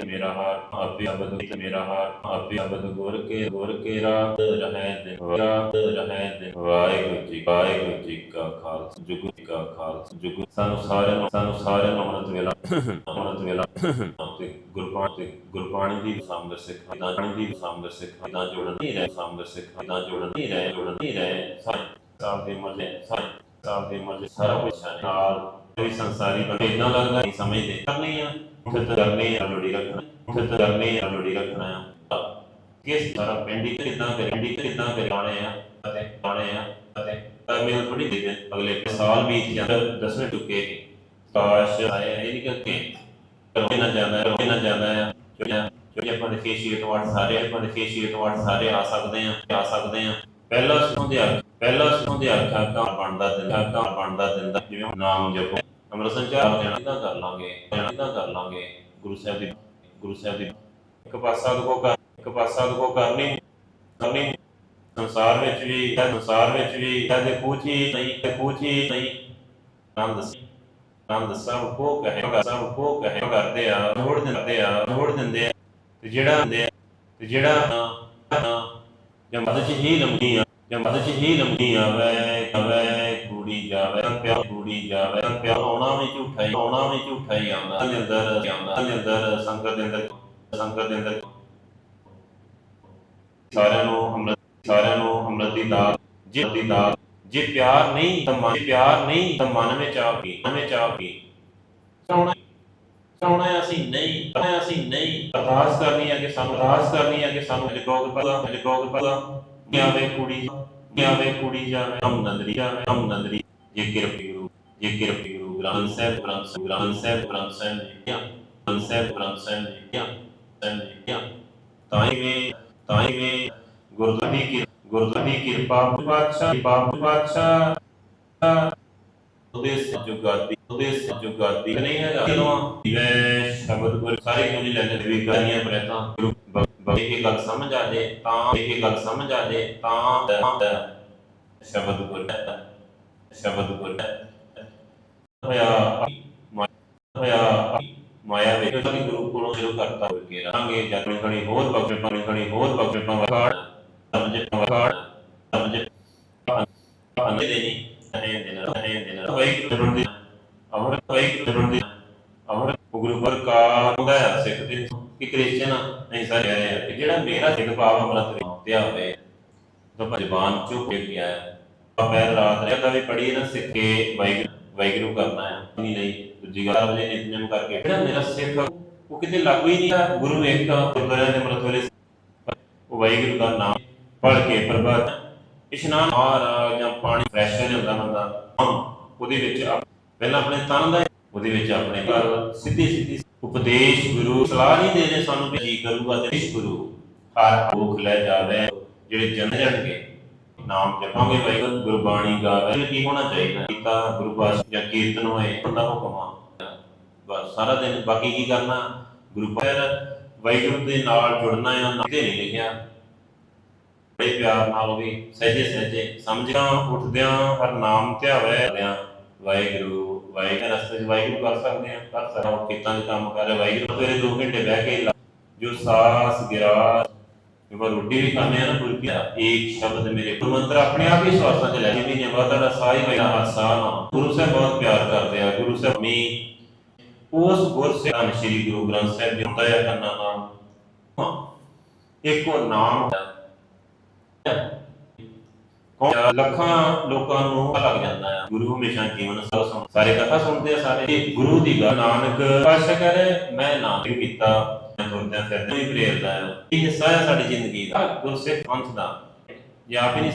ਤੇ ਮੇਰਾ ਹਾਰ ਆਪੇ ਅਬਦ ਤੇ ਮੇਰਾ ਹਾਰ ਆਪੇ ਅਬਦ ਗੁਰ ਕੇ ਗੁਰ ਕੇ ਰਾਤ ਰਹਿ ਦਿਨ ਰਾਤ ਰਹਿ ਦਿਨ ਵਾਹਿਗੁਰੂ ਜੀ ਵਾਹਿਗੁਰੂ ਜੀ ਕਾ ਖਾਲਸਾ, ਜੁਗ ਜੀ ਕਾ ਖਾਲਸਾ, ਜੁਗ ਸਾਨੂੰ ਸਾਰਿਆਂ ਨੂੰ, ਸਾਨੂੰ ਸਾਰਿਆਂ ਨੂੰ ਅੰਮ੍ਰਿਤ ਵੇਲਾ ਅੰਮ੍ਰਿਤ ਵੇਲਾ। ਤੇ ਗੁਰਬਾਣੀ ਤੇ ਗੁਰਬਾਣੀ ਦੀ ਸਾਮਰ ਸਿੱਖ ਨਾ ਬਾਣੀ ਦੀ ਸਾਮਰ ਸਿੱਖ ਨਾ ਜੋੜਨ ਨਹੀਂ ਰਹਿ ਸਾਮਰ ਸਿੱਖ ਨਾ ਜੋੜਨ ਨਹੀਂ ਰਹਿ ਜੋੜਨ ਨਹੀਂ ਰਹਿ। ਸਾਰੇ ਦੇ ਮਰਜ਼ੇ ਸਾਰੇ ਦੇ ਮਰਜ਼ੇ ਸਾਰਾ ਕੁਝ ਨਾਲ ਕੋਈ ਸੰਸਾਰੀ ਬੰਦੇ ਇਦਾਂ ਲੱਗਦਾ ਨਹੀਂ, ਸਮਝਦੇ। ਕਰਨੀ ਆ। ਫਿਰ ਕਰਨੀ ਆ ਲੋੜੀ ਰੱਖਣਾ ਫਿਰ ਕਰਨੀ ਆ ਲੋੜੀ ਰੱਖਣਾ ਆ ਕਿਸ ਤਰ੍ਹਾਂ ਪਿੰਡੀ ਕਿਦਾਂ ਕਰੇ, ਪਿੰਡੀ ਕਿਦਾਂ ਕਰੇ ਆਣੇ ਆ, ਅਤੇ ਆਣੇ ਆ, ਅਤੇ ਤਾਂ ਥੋੜੀ ਦੇ ਅਗਲੇ ਸਾਲ ਬੀਤ ਜਾਂਦਾ ਦਸਵੇਂ ਟੁਕੇ ਕਾਸ਼ ਆਏ ਇਹ ਨਹੀਂ ਕਿ ਕਰੋ ਨਾ ਜਾਂਦਾ ਰੋ ਨਾ ਜਾਂਦਾ ਆ ਜੋ ਆਪਾਂ ਦੇਖੀਏ ਵਾਟ ਸਾਰੇ ਆਪਾਂ ਦੇਖੀਏ ਵਾਟ ਸਾਰੇ ਆ ਸਕਦੇ ਆ ਆ ਸਕਦੇ ਆ ਪਹਿਲਾ ਸੁਣੋ ਦੇ ਪਹਿਲਾ ਸੁਣੋ ਦੇ ਅਰਥ ਬਣਦਾ ਦਿੰਦਾ ਆਕਾ ਬਣਦਾ ਦਿੰਦਾ, ਜਿਵੇਂ ਨਾਮ ਜਪੋ। ਅੰਮ੍ਰਿਤ ਸੰਚਾਰ ਦੇਣਾ ਕਿਦਾਂ ਕਰ ਲਾਂਗੇ ਕਿਦਾਂ ਕਰ ਲਾਂਗੇ। ਗੁਰੂ ਸਾਹਿਬ ਦੀ, ਗੁਰੂ ਸਾਹਿਬ ਦੀ। ਇੱਕ ਪਾਸਾ ਦੁਕੋ ਕਰ, ਇੱਕ ਪਾਸਾ ਦੁਕੋ ਕਰਨੀ। ਕਰਨੀ। ਸੰਸਾਰ ਵਿੱਚ ਵੀ ਸੰਸਾਰ ਵਿੱਚ ਵੀ ਕਦੇ ਕੁਛ ਨਹੀਂ ਤੇ ਕੁਛ ਨਹੀਂ। ਆਨੰਦ ਆਨੰਦ ਸਭ ਕੋ ਕਹੇਗਾ ਸਭ ਕੋ ਕਹੇ। ਕਰਦੇ ਆ ਜੋੜ ਦਿੰਦੇ ਆ ਜੋੜ ਦਿੰਦੇ ਆ। ਤੇ ਜਿਹੜਾ ਤੇ ਜਿਹੜਾ ਜਦ ਚ ਹੀ ਲੰਮੀ ਆ ਜਦ ਚ ਹੀ ਲੰਮੀ ਆਵੇ, ਕਵੇ, ਕੁੜੀ ਜਾਵੇ ਪਿਆ ਕੁੜੀ ਜਾਵੇ ਪਿਆ ਆਉਣਾ ਵੀ ਝੂਠਾ ਹੀ ਆਉਣਾ ਵੀ ਝੂਠਾ ਹੀ ਆਉਂਦਾ, ਅੰਦਰ ਆਉਂਦਾ ਅੰਦਰ ਸੰਗਤ ਦੇ ਅੰਦਰ, ਸੰਗਤ ਦੇ ਅੰਦਰ। ਸਾਰਿਆਂ ਨੂੰ ਅੰਮ੍ਰਿਤ, ਸਾਰਿਆਂ ਨੂੰ ਅੰਮ੍ਰਿਤ ਦੀ ਦਾਤ, ਜੇ ਦੀ ਦਾਤ, ਜੇ ਪਿਆਰ ਨਹੀਂ ਤਾਂ ਮਨ ਪਿਆਰ ਨਹੀਂ ਤਾਂ ਮਨ ਵਿੱਚ ਆ ਗਈ ਮਨ ਵਿੱਚ ਆ ਗਈ ਚਾਉਣਾ ਚਾਉਣਾ ਅਸੀਂ ਨਹੀਂ ਚਾਹੁੰਦੇ ਅਸੀਂ ਨਹੀਂ। ਅਰਦਾਸ ਕਰਨੀ ਹੈ ਕਿ ਸਾਨੂੰ, ਅਰਦਾਸ ਕਰਨੀ ਹੈ ਕਿ ਸਾਨੂੰ ਜਗੋਗ ਪਤਾ ਜਗੋਗ ਪਤਾ ਗਿਆਵੇ ਕੁੜੀ ਗਿਆਵੇ ਕੁੜੀ ਜਾਵੇ ਹਮ ਨੰਦਰੀ ਜਾਵੇ ਹਮ ਨੰਦਰੀ। ਜੇ ਕਿਰਪੀ ਗੁਰੂ, ਜੇ ਕਿਰਪੀ ਗੁਰੂ ਗ੍ਰੰਥ ਸਾਹਿਬ ਗ੍ਰੰਥ ਸਾਹਿਬ ਗ੍ਰੰਥ ਸਾਹਿਬ ਗ੍ਰੰਥ ਸਾਹਿਬ ਜੀ ਕਿਆ? ਗ੍ਰੰਥ ਸਾਹਿਬ ਗ੍ਰੰਥ ਸਾਹਿਬ ਜੀ ਕਿਆ? ਸਾਹਿਬ ਜੀ ਕਿਆ? ਤਾਂ ਹੀ ਵੇ, ਤਾਂ ਹੀ ਵੇ ਗੁਰਦੁਆਰੇ ਦੀ ਕਿਰ- ਗੁਰਦੁਆਰੇ ਦੀ ਕਿਰਪਾ ਪਾਤਸ਼ਾਹ ਕਿਰਪਾ ਪਾਤਸ਼ਾਹ ਉਹਦੇ ਜੁਗਾਦੀ ਉਹਦੇ ਜੁਗਾਦੀ ਨਹੀਂ ਹੈਗਾ। ਜਦੋਂ ਵੈ ਸ਼ਬਦ ਗੁਰ, ਸਾਰੇ ਕਿਉਂ ਨਹੀਂ ਲੈਂਦੇ ਵੀ ਕਰੀਆਂ ਪ੍ਰੇਤਾਂ। ਗੁਰੂ ਬ- ਬ- ਇਹ ਗੱਲ ਸਮਝ ਆ ਜੇ, ਤਾਂ ਇਹ ਗੱਲ ਸਮਝ ਆ ਜੇ ਤਾਂ ਤਾਂ ਸ਼ਬਦ ਗੁਰ ਸ਼ਬਦ ਗੁਰ ਹੋਇਆ ਹੋਇਆ ਮਾਇਆ ਵਿੱਚ ਕਿ ਗੁਰੂ ਕੋਲੋਂ ਸ਼ੁਰੂ ਕਰਤਾ ਹੋ ਕੇ ਰਾਂਗੇ ਜਦ ਕਣੀ ਹੋਰ ਬਖਸ਼ੇ ਪਾਣੀ ਕਣੀ ਹੋਰ ਬਖਸ਼ੇ ਪਾਵਾੜ ਸਮਝੇ ਪਾਵਾੜ ਸਮਝੇ ਅੰਦੇ ਦੇ ਨਹੀਂ ਨਹੀਂ ਦੇਣਾ ਨਹੀਂ ਦੇਣਾ ਵਈ ਗੁਰੂ ਦੀ ਅਮਰ ਵਈ ਗੁਰੂ ਦੀ ਅਮਰ ਗੁਰੂ ਪਰ ਕਾ ਹੁੰਦਾ ਸਿੱਖ ਦੇ ਕਿ ਕ੍ਰਿਸਚੀਅਨ ਨਹੀਂ ਸਾਰੇ ਕਹਿ ਰਹੇ ਕਿ ਜਿਹੜਾ ਮੇਰਾ ਸਿੱਖ ਭਾਵ ਅਮਰਤ ਤੇ ਹੋਵੇ ਤਾਂ ਜ਼ਬਾਨ ਚੁੱਪ ਕੇ ਗਿਆ ਹੈ ਪੈਰ ਰਾਤ ਰਹਿਦਾ ਵੀ ਪੜੀ ਨਾ, ਸਿੱਖ ਕੇ ਵਾਹਿਗੁਰੂ ਵਾਹਿਗੁਰੂ ਕਰਨਾ ਹੈ। ਨਹੀਂ ਨਹੀਂ, ਦੂਜੀ ਗੱਲ ਵਜੇ ਨਿਤਨੇਮ ਕਰਕੇ ਜਿਹੜਾ ਮੇਰਾ ਸਿੱਖ ਉਹ ਕਿਤੇ ਲਾਗੂ ਹੀ ਨਹੀਂ ਆ। ਗੁਰੂ ਇੱਕ ਗੁਰਦੁਆਰਿਆਂ ਦੇ ਅੰਮ੍ਰਿਤ ਵੇਲੇ ਉਹ ਵਾਹਿਗੁਰੂ ਦਾ ਨਾਮ ਪੜ੍ਹ ਕੇ ਪ੍ਰਭਾਤ। ਇਸ਼ਨਾਨ ਆ ਜਾਂ ਪਾਣੀ ਫਰੈਸ਼ ਹੋ ਜਾਂਦਾ ਬੰਦਾ ਉਹਦੇ ਵਿੱਚ ਆਪ- ਪਹਿਲਾਂ ਆਪਣੇ ਤਨ ਦਾ ਉਹਦੇ ਵਿੱਚ ਆਪਣੇ ਘਰ ਸਿੱਧੀ ਸਿੱਧੀ ਉਪਦੇਸ਼ ਗੁਰੂ ਸਲਾਹ ਨਹੀਂ ਦੇ ਰਹੇ ਸਾਨੂੰ ਵੀ ਜੀ ਕਰੂਗਾ ਤੇ ਇਸ ਗੁਰੂ ਹਰ ਭੁੱਖ ਲੈ ਜਾਵੇ। ਜਿਹੜੇ ਜਨ ਜਾਣਗੇ ਨਾਮ ਜਪਾਂਗੇ ਵਾਹਿਗੁਰੂ ਗੁਰਬਾਣੀ ਗਾਵੇ ਕੀ ਹੋਣਾ ਚਾਹੀਦਾ? ਕੀਤਾ ਗੁਰੂ ਪਾਸ ਜਾਂ ਕੀਰਤਨ ਹੋਏ ਉਹਦਾ ਹੁਕਮ ਆ। ਬਸ, ਸਾਰਾ ਦਿਨ ਬਾਕੀ ਕੀ ਕਰਨਾ? ਗੁਰੂ ਪਰ ਵਾਹਿਗੁਰੂ ਦੇ ਨਾਲ ਜੁੜਨਾ ਹੈ ਨਾ ਕਿਤੇ ਨਹੀਂ ਲਿਖਿਆ। ਬੜੇ ਪਿਆਰ ਨਾਲ ਵੀ ਸਹਿਜੇ ਸਹਿਜੇ ਸਮਝਾਂ ਉੱਠਦਿਆਂ, ਹਰ ਨਾਮ ਧਿਆਵਿਆ ਵਾਹਿਗੁਰੂ ਵਾਹਿਗੁਰੂ ਰਸਤੇ 'ਚ ਵਾਹਿਗੁਰੂ ਕਰ ਸਕਦੇ ਆ, ਕਰ ਸਕਦੇ ਹਾਂ ਕੀਤਾਂ ਦੇ ਕੰਮ ਕਰ ਵਾਹਿਗੁਰੂ ਤੇਰੇ 2 ਘੰਟੇ ਬਹਿ ਕੇ ਜੋ ਸਾਸ ਗਿਰਾ ਜਦੋਂ ਰੋਟੀ ਵੀ ਖਾਂਦੇ ਆ ਨਾ ਗੁਰੂ ਪਿਆ ਇੱਕ ਸ਼ਬਦ ਮੇਰੇ ਗੁਰੂ ਮੰਤਰ ਆਪਣੇ ਆਪ ਹੀ ਸਵਾਸਾਂ 'ਚ ਲੈ ਜੀ ਮਹੀਨੇ ਤੁਹਾਡਾ ਸਾਹ ਹੀ ਬੈਠਾ ਹਾਸਾ ਨਾ ਗੁਰੂ ਸਾਹਿਬ ਬਹੁਤ ਪਿਆਰ ਕਰਦੇ ਆ। ਗੁਰੂ ਸਾਹਿਬ ਮੀ ਉਸ ਗੁਰ ਸਿਆਨ ਸ੍ਰੀ ਗੁਰੂ ਗ੍ਰੰਥ ਸਾਹਿਬ ਜੀ ਹੁੰਦਾ ਹੈ। ਕੰਨਾ ਨਾਮ। ਇੱਕੋ ਨਾਮ ਕੌਣ- ਲੱਖਾਂ ਲੋਕਾਂ ਨੂੰ ਪਤਾ ਲੱਗ ਜਾਂਦਾ ਹੈ ਗੁਰੂ ਹਮੇਸ਼ਾ ਜੀਵਨ ਸਭ ਸੁਣ ਸਾਰੇ ਕਥਾ ਸੁਣਦੇ ਆ ਸਾਰੇ। ਤੇ ਗੁਰੂ ਦੀ ਗੱਲ ਨਾਨਕ ਪਾਸ਼ਾ ਕਰੇ ਮੈਂ ਨਾਨਕ ਕੀਤਾ। ਤੁਰਦਿਆਂ ਫਿਰਦਿਆਂ ਵੀ ਪ੍ਰੇਰਦਾ ਹੈ ਇਹ ਹਿੱਸਾ ਹੈ ਸਾਡੀ ਜ਼ਿੰਦਗੀ ਦਾ ਗੁਰਸਿੱਖ ਪੰਥ ਦਾ। ਜੇ ਆਪ ਨਹੀਂ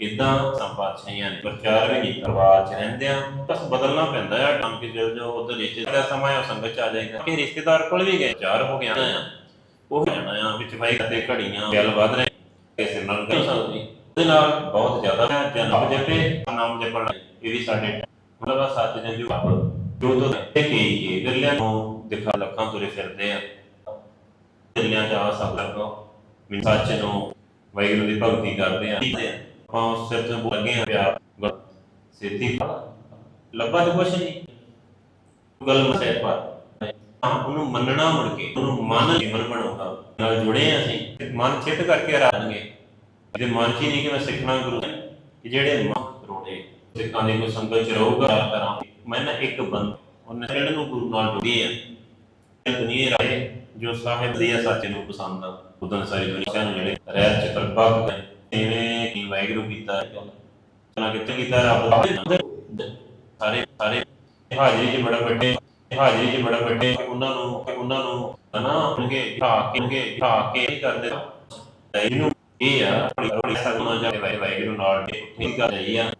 ਇਦਾਂ ਸੰਪਾਤਸ਼ਾਹੀਆਂ ਨੇ ਪ੍ਰਚਾਰ ਵੀ ਨਹੀਂ ਪਰਿਵਾਰ ਚ ਰਹਿੰਦੇ ਆ। ਬਸ ਬਦਲਣਾ ਪੈਂਦਾ ਹੈ ਟੰਮ ਕੇ ਚਲ ਜਾਓ, ਉਧਰ ਰਿਸ਼ਤੇਦਾਰ ਦਾ ਸਮਾਂ ਹੈ ਸੰਗਤ ਚ ਆ ਜਾਏਗਾ। ਕਿ ਰਿਸ਼ਤੇਦਾਰ ਕੋਲ ਵੀ ਗਏ, ਚਾਰ ਹੋ ਗਿਆ ਉਹ ਜਾਣਾ ਆ, ਵਿੱਚ ਭਾਈ ਕਦੇ ਘੜੀਆਂ, ਗੱਲ ਵੱਧ ਰਹੇ ਕਿਸੇ ਨਾਲ ਕਰ ਸਕਦੀ ਉਹਦੇ ਨਾਲ ਬਹੁਤ ਜ਼ਿਆਦਾ ਹੈ ਜਨਮ ਜਪੇ, ਨਾਮ ਜਪਣ ਲਈ ਇਹ ਵੀ ਸਾਡੇ ਮਤਲਬ ਆ ਸੱਚ ਨੇ ਜੋ ਜੋ ਤੋਂ ਤੇ ਕੀ ਕੀ ਵਿਰਲਿਆਂ ਨੂੰ ਦਿਖਾ ਲੱਖਾਂ ਤੁਰੇ ਫਿਰਦੇ ਆ। ਵਿਰਲਿਆਂ ਚ ਸਭ ਲੱਗੋ। ਵੀ ਸੱਚ ਨੂੰ, ਵਾਹਿਗੁਰੂ ਦੀ ਭਗਤੀ ਕਰਦੇ ਆ। ਆਪਾਂ ਸਿਰ ਤੇ ਲੱਗੇ ਆ ਪਿਆ ਸਿੱਧੀ ਲੱਭਾ ਤੇ ਕੁਛ ਨਹੀਂ। ਗੱਲ ਮਸੇ ਪਰ ਹਾਂ ਉਹਨੂੰ ਮੰਨਣਾ ਮੁੜ ਕੇ, ਉਹਨੂੰ ਮਨ ਜੀਵਨ ਬਣਾਉਂਦਾ ਨਾਲ ਜੁੜੇ ਅਸੀਂ। ਮਨ ਚਿੱਤ ਕਰਕੇ ਰਾਣਗੇ ਜੇ ਮਨ 'ਚ ਹੀ ਨਹੀਂ ਕਿ ਮੈਂ ਸਿੱਖਣਾ ਗੁਰੂ ਹੈ, ਕਿ ਜਿਹੜੇ ਮਨ ਰੋੜੇ ਸਿੱਖਾਂ ਦੀ ਕੋਈ ਸੰਗਤ ਚ ਰਹੂਗਾ ਕਰਾਂ ਮੈਂ ਨਾ ਇੱਕ ਬੰਦ, ਉਹਨੇ ਜਿਹੜੇ ਨੂੰ ਗੁਰੂ ਨਾਲ ਜੁੜੇ ਆ ਇਹ ਦੁਨੀਆ ਰਾਏ ਜੋ ਸਾਹਿਬ ਦੀ ਸੱਚ ਨੂੰ ਪਸੰਦ ਆ। ਉਦੋਂ ਸਾਰੀ ਦੁਨੀਆ ਨੂੰ ਜਿਹੜੇ ਰਹਿਤ ਚ ਕਲਪਾ ਗਏ ਐਵੇਂ ਕੀ ਵਾਹਿਗੁਰੂ ਕੀਤਾ ਨਾ ਕਿਤੇ ਕੀਤਾ ਰੱਬ ਦੇ? ਸਾਰੇ ਸਾਰੇ। ਹਾਜ਼ਰੀ 'ਚ ਬੜਾ ਵੱਡੇ ਹਾਜ਼ਰੀ 'ਚ ਬੜਾ ਵੱਡੇ। ਉਹਨਾਂ ਨੂੰ ਉਹਨਾਂ ਨੂੰ ਹਨਾ ਉਹਨਗੇ ਢਾ ਕੇ ਉਹਨਗੇ ਢਾ ਕੇ ਨਹੀਂ ਕਰਦੇ। ਇਹਨੂੰ ਇਹ ਆ ਬੜੀ ਬੜੀ ਸਗਨਾ ਜਾ ਕੇ ਵਾਹਿਗੁਰੂ ਨਾਲ ਠੀਕ ਕਰ ਰਹੀ ਆ